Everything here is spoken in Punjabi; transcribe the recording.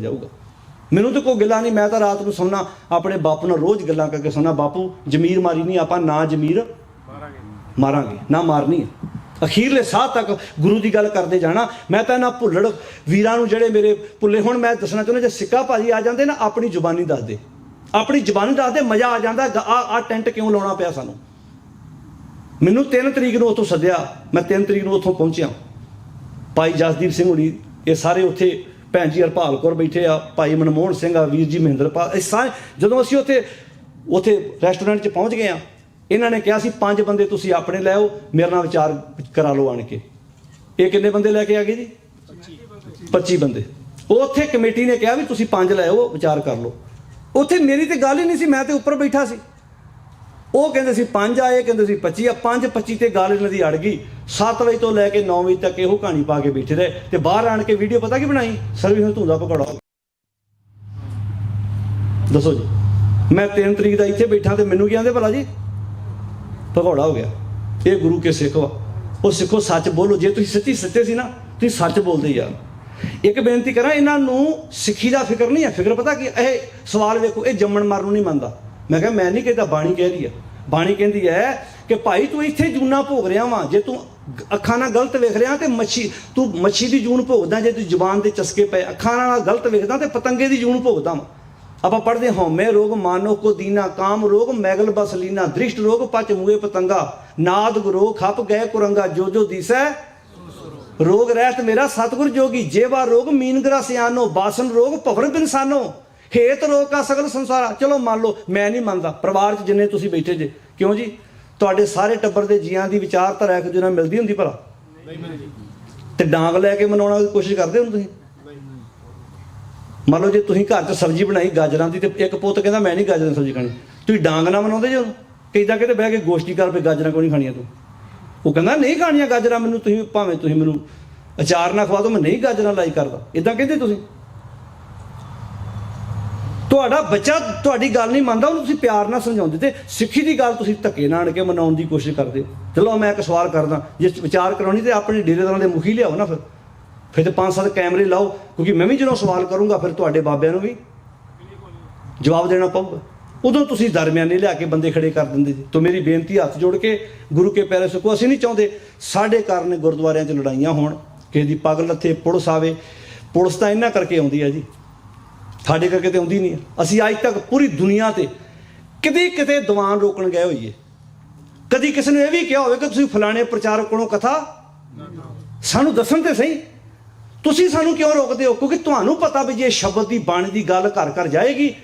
ਜਾਊਗਾ। ਮੈਨੂੰ ਤਾਂ ਕੋਈ ਗਿਲਾ ਨਹੀਂ ਮੈਂ ਤਾਂ ਰਾਤ ਨੂੰ ਸੌਣਾ ਆਪਣੇ ਬਾਪੂ ਨਾਲ ਰੋਜ਼ ਗੱਲਾਂ ਕਰਕੇ ਸੌਣਾ ਬਾਪੂ ਜ਼ਮੀਰ ਮਾਰੀ ਨਹੀਂ ਆਪਾਂ ਨਾ ਜ਼ਮੀਰ ਮਾਰਾਂਗੇ। ਨਾ ਮਾਰਨੀ ਹੈ। ਅਖੀਰਲੇ ਸਾਹ ਤੱਕ ਗੁਰੂ ਦੀ ਗੱਲ ਕਰਦੇ ਜਾਣਾ ਮੈਂ ਤਾਂ ਇਹਨਾਂ ਭੁੱਲੜ ਵੀਰਾਂ ਨੂੰ ਜਿਹੜੇ ਮੇਰੇ ਭੁੱਲੇ ਹੁਣ ਮੈਂ ਦੱਸਣਾ ਚਾਹੁੰਦਾ ਜੇ ਸਿੱਕਾ ਭਾਜੀ ਆ ਜਾਂਦੇ ਨਾ ਆਪਣੀ ਜ਼ੁਬਾਨੀ ਦੱਸ ਦੇ। ਆਪਣੀ ਜ਼ੁਬਾਨੀ ਦੱਸ ਦੇ ਮਜ਼ਾ ਆ ਜਾਂਦਾ ਆ ਆ ਟੈਂਟ ਕਿਉਂ ਲਾਉਣਾ ਪਿਆ ਸਾਨੂੰ? ਮੈਨੂੰ 3 ਤਰੀਕ ਨੂੰ ਉੱਥੋਂ ਸੱਦਿਆ ਮੈਂ 3 ਤਰੀਕ ਨੂੰ ਉੱਥੋਂ ਪਹੁੰਚਿਆ। ਭਾਈ ਜਸਦੀਪ ਸਿੰਘ ਹੁਣੀ ਇਹ ਸਾਰੇ ਉੱਥੇ ਭੈਣ ਜੀ ਹਰਪਾਲ ਕੌਰ ਬੈਠੇ ਆ, ਭਾਈ ਮਨਮੋਹਨ ਸਿੰਘ ਆ, ਵੀਰ ਜੀ ਮਹਿੰਦਰਪਾਲ ਇਹ ਸਾਰੇ ਜਦੋਂ ਅਸੀਂ ਉੱਥੇ ਉੱਥੇ ਰੈਸਟੋਰੈਂਟ 'ਚ ਪਹੁੰਚ ਗਏ ਆ, ਇਹਨਾਂ ਨੇ ਕਿਹਾ ਸੀ, ਪੰਜ ਬੰਦੇ ਤੁਸੀਂ ਆਪਣੇ ਲੈ ਆਓ, ਮੇਰੇ ਨਾਲ ਵਿਚਾਰ ਕਰਾ ਲਓ ਆਣ ਕੇ। ਇਹ ਕਿੰਨੇ ਬੰਦੇ ਲੈ ਕੇ ਆ ਗਏ ਜੀ? 25 ਬੰਦੇ। ਉੱਥੇ ਕਮੇਟੀ ਨੇ ਕਿਹਾ ਵੀ ਤੁਸੀਂ ਪੰਜ ਲੈ ਆਓ, ਵਿਚਾਰ ਕਰ ਲਓ। ਉੱਥੇ ਮੇਰੀ ਤੇ ਗੱਲ ਹੀ ਨਹੀਂ ਸੀ, ਮੈਂ ਤੇ ਉੱਪਰ ਬੈਠਾ ਸੀ। ਉਹ ਕਹਿੰਦੇ ਸੀ ਪੰਜ ਆਏ, ਕਹਿੰਦੇ ਸੀ 25 ਆ, ਪੰਜ 25 ਤੇ ਗੱਲ ਇਹਨਾਂ ਦੀ ਅੜ ਗਈ। 7 ਵਜੇ ਤੋਂ ਲੈ ਕੇ 9 ਵਜੇ ਤੱਕ ਇਹੋ ਕਹਾਣੀ ਪਾ ਕੇ ਬੈਠੇ ਰਹੇ ਤੇ ਬਾਹਰ ਆਣ ਕੇ ਵੀਡੀਓ ਪਤਾ ਕੀ ਬਣਾਈ? ਸਰਵਿਸ ਨੂੰ ਧੁੰਦਾ ਪਕੌੜਾ ਦੱਸੋ ਜੀ। ਮੈਂ 3 ਤਰੀਕ ਦਾ ਇੱਥੇ ਬੈਠਾ ਤੇ ਮੈਨੂੰ ਕੀ ਆਂਦੇ ਭਲਾ ਜੀ? ਭਗੌੜਾ ਹੋ ਗਿਆ। ਇਹ ਗੁਰੂ ਕੇ ਸਿੱਖ ਵਾ। ਉਹ ਸਿੱਖੋ, ਸੱਚ ਬੋਲੋ। ਜੇ ਤੁਸੀਂ ਸੱਚੀ ਸੱਚੇ ਸੀ ਨਾ, ਤੁਸੀਂ ਸੱਚ ਬੋਲਦੇ ਯਾਰ ਇੱਕ ਬੇਨਤੀ ਕਰਾਂ, ਇਹਨਾਂ ਨੂੰ ਸਿੱਖੀ ਦਾ ਫਿਕਰ ਨਹੀਂ ਹੈ ਫਿਕਰ ਪਤਾ ਕੀ ਇਹ ਸਵਾਲ ਵੇਖੋ, ਇਹ ਜੰਮਣ ਮਰਨ ਨੂੰ ਨਹੀਂ ਮੰਨਦਾ। ਮੈਂ ਕਿਹਾ, ਮੈਂ ਨਹੀਂ ਕਹਿੰਦਾ ਬਾਣੀ ਕਹਿ ਰਹੀ ਆ। ਬਾਣੀ ਕਹਿੰਦੀ ਹੈ ਕਿ ਭਾਈ ਤੂੰ ਇੱਥੇ ਜੂਨਾ ਭੋਗ ਰਿਹਾ ਵਾਂ। ਜੇ ਤੂੰ ਅੱਖਾਂ ਨਾਲ ਗਲਤ ਵੇਖ ਰਿਹਾ ਤੇ ਮੱਛੀ ਤੂੰ ਮੱਛੀ ਦੀ ਜੂਨ ਭੋਗਦਾ, ਜੇ ਤੂੰ ਜ਼ੁਬਾਨ ਦੇ ਚਸਕੇ ਪਏ ਅੱਖਾਂ ਨਾਲ ਗਲਤ ਵੇਖਦਾ ਤੇ ਪਤੰਗੇ ਦੀ ਜੂਨ ਭੋਗਦਾ ਵਾਂ। ਆਪਾਂ ਪੜ੍ਹਦੇ ਹਉਮੈ ਰੋਗ ਮਾਨੋ ਕੋ ਦੀਨਾ, ਕਾਮ ਰੋਗ ਮੈਗਲ ਬਸਲੀਨਾ ਦ੍ਰਿਸ਼ਟ ਰੋਗ ਪਚ ਮੂਏ ਪਤੰਗਾ, ਨਾਦ ਗੁਰੋ ਖਪ ਗਏ ਕੁਰੰਗਾ, ਜੋ ਜੋ ਦਿਸੈ ਰੋਗ ਰਹਿਤ ਮੇਰਾ ਸਤਿਗੁਰ ਜੋਗੀ, ਜੇਵਾ ਰੋਗ ਮੀਨ ਗਰਾ ਸਿਆਨੋ ਬਾਸਨ ਰੋਗ ਭਵਰ ਬਿਨਸਾਨੋ। ਹੇਤ ਕਾ ਸਗਲ ਸੰਸਾਰਾ। ਚਲੋ ਮੰਨ ਲਓ ਮੈਂ ਨਹੀਂ ਮੰਨਦਾ। ਪਰਿਵਾਰ 'ਚ ਜਿੰਨੇ ਤੁਸੀਂ ਬੈਠੇ ਜੇ। ਕਿਉਂ ਜੀ? ਤੁਹਾਡੇ ਸਾਰੇ ਟੱਬਰ ਦੇ ਜੀਆਂ ਦੀ ਵਿਚਾਰਧਾਰਾ ਇੱਕ ਦੂਜੇ ਨਾਲ ਮਿਲਦੀ ਹੁੰਦੀ ਭਲਾ? ਤੇ ਡਾਂਗ ਲੈ ਕੇ ਮਨਾਉਣ ਦੀ ਕੋਸ਼ਿਸ਼ ਕਰਦੇ ਹੋ ਤੁਸੀਂ? ਮੰਨ ਲਓ ਜੇ ਤੁਸੀਂ ਘਰ 'ਚ ਸਬਜ਼ੀ ਬਣਾਈ ਗਾਜਰਾਂ ਦੀ ਤੇ ਇੱਕ ਪੁੱਤ ਕਹਿੰਦਾ ਮੈਂ ਨਹੀਂ ਗਾਜਰਾਂ ਦੀ ਸਬਜ਼ੀ ਖਾਣੀ। ਤੁਸੀਂ ਡਾਂਗ ਨਾ ਮਨਾਉਂਦੇ ਜੇ ਕਿਦਾਂ ਕਿਤੇ ਬਹਿ ਕੇ ਗੋਸ਼ਟੀ ਕਰ ਪਏ ਗਾਜਰਾਂ ਕਿਉਂ ਨਹੀਂ ਖਾਣੀਆਂ ਤੂੰ? ਉਹ ਕਹਿੰਦਾ ਨਹੀਂ ਖਾਣੀਆਂ ਗਾਜਰਾਂ ਮੈਨੂੰ ਤੁਸੀਂ ਭਾਵੇਂ ਤੁਸੀਂ ਮੈਨੂੰ ਅਚਾਰ ਨਾ ਖਵਾ ਦਿਓ ਮੈਂ ਨਹੀਂ ਗਾਜਰਾਂ ਲਾਈ ਕਰਦਾ। ਇਦਾਂ ਕਹਿੰਦੇ ਤੁਸੀਂ? ਤੁਹਾਡਾ ਬੱਚਾ ਤੁਹਾਡੀ ਗੱਲ ਨਹੀਂ ਮੰਨਦਾ, ਉਹਨੂੰ ਤੁਸੀਂ ਪਿਆਰ ਨਾਲ ਸਮਝਾਉਂਦੇ ਤੇ ਸਿੱਖੀ ਦੀ ਗੱਲ ਤੁਸੀਂ ਧੱਕੇ ਨਾਲ ਆਣ ਕੇ ਮਨਾਉਣ ਦੀ ਕੋਸ਼ਿਸ਼ ਕਰਦੇ। ਹੋ। ਚਲੋ ਮੈਂ ਇੱਕ ਸਵਾਲ ਕਰਦਾ, ਜੇ ਵਿਚਾਰ ਕਰਾਉਣੀ ਤੇ ਆਪਣੇ ਡੇਰੇਦਾਰਾਂ ਦੇ ਮੁਖੀ ਲਿਆਓ ਨਾ ਫਿਰ। ਫਿਰ ਤੇ ਪੰਜ ਸੱਤ ਕੈਮਰੇ ਲਾਓ, ਕਿਉਂਕਿ ਮੈਂ ਵੀ ਜਦੋਂ ਸਵਾਲ ਕਰੂੰਗਾ, ਫਿਰ ਤੁਹਾਡੇ ਬਾਬਿਆਂ ਨੂੰ ਵੀ ਜਵਾਬ ਦੇਣਾ ਪਊਗਾ। ਉਦੋਂ ਤੁਸੀਂ ਦਰਮਿਆਨੇ ਲਿਆ ਕੇ ਬੰਦੇ ਖੜੇ ਕਰ ਦਿੰਦੇ ਜੀ। ਤੋਂ ਮੇਰੀ ਬੇਨਤੀ ਹੱਥ ਜੋੜ ਕੇ, ਗੁਰੂ ਕੇ ਪੈਰੇ ਸਕੋ, ਅਸੀਂ ਨਹੀਂ ਚਾਹੁੰਦੇ ਸਾਡੇ ਕਾਰਨ ਗੁਰਦੁਆਰਿਆਂ 'ਚ ਲੜਾਈਆਂ ਹੋਣ, ਕਿਸੇ ਦੀ ਪਾਗਲ ਲੱਥੇ ਪੁਲਿਸ ਆਵੇ। ਪੁਲਿਸ ਤਾਂ ਇਹਨਾਂ ਕਰਕੇ ਆਉਂਦੀ ਹੈ ਜੀ। ਸਾਡੇ ਕਰਕੇ ਤੇ ਆਉਂਦੀ ਨਹੀਂ ਹੈ। ਅਸੀਂ ਅੱਜ ਤੱਕ ਪੂਰੀ ਦੁਨੀਆ ਤੇ ਕਿਤੇ ਕਿਤੇ ਦੀਵਾਨ ਰੋਕਣ ਗਏ ਹੋਈਏ। ਕਦੀ ਕਿਸੇ ਨੇ ਇਹ ਵੀ ਕਿਹਾ ਹੋਵੇ ਕਿ ਤੁਸੀਂ ਫਲਾਣੇ ਪ੍ਰਚਾਰਕ ਕੋਲੋਂ ਕਥਾ ਸਾਨੂੰ ਦੱਸਣ ਤੇ ਸਹੀ। ਤੁਸੀਂ ਸਾਨੂੰ ਕਿਉਂ ਰੋਕਦੇ ਹੋ? ਕਿਉਂਕਿ ਤੁਹਾਨੂੰ ਪਤਾ ਵੀ ਜੇ ਸ਼ਬਦ ਦੀ ਬਾਣੀ ਦੀ ਗੱਲ ਘਰ ਘਰ ਜਾਏਗੀ